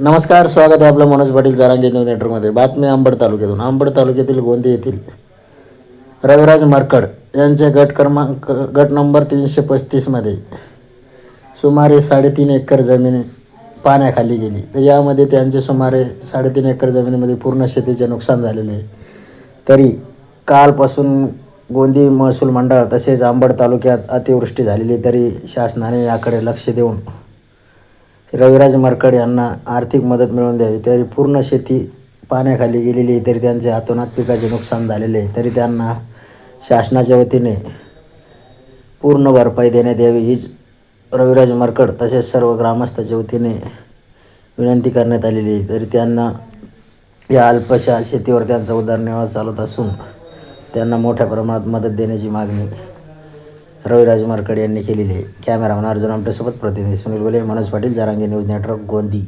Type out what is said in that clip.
नमस्कार स्वागत आहे आपलं मनोज पाटील जारांगे न्यूज नेटवर्कमध्ये. बातमी आंबड तालुक्यातून. आंबड तालुक्यातील गोंदी येथील रविराज मारकड यांचे गट क्रमांक गट नंबर तीनशे पस्तीसमध्ये सुमारे साडेतीन एकर जमीन पाण्याखाली गेली. तर यामध्ये त्यांचे सुमारे साडेतीन एकर जमिनीमध्ये पूर्ण शेतीचे नुकसान झालेले आहे. तरी कालपासून गोंदी महसूल मंडळ तसेच आंबड तालुक्यात अतिवृष्टी झालेली तरी शासनाने याकडे लक्ष देऊन रविराज मरकड यांना आर्थिक मदत मिळवून द्यावी. तरी पूर्ण शेती पाण्याखाली गेलेली आहे, तरी त्यांचे हातोनात पिकाचे नुकसान झालेले आहे. तरी त्यांना शासनाच्या वतीने पूर्ण भरपाई देण्यात यावी हीच रविराज मरकड तसेच सर्व ग्रामस्थाच्या वतीने विनंती करण्यात आलेली आहे. तरी त्यांना या अल्पशा शेतीवर त्यांचा उदरनिर्वाह चालत असून त्यांना मोठ्या प्रमाणात मदत देण्याची मागणी रविराज मरकड यांनी केलेली आहे. कॅमेरामन अर्जुन आमटेसोबत प्रतिनिधी सुनील गोले मनोज पाटील जारांगे न्यूज नेटवर्क गोंदी.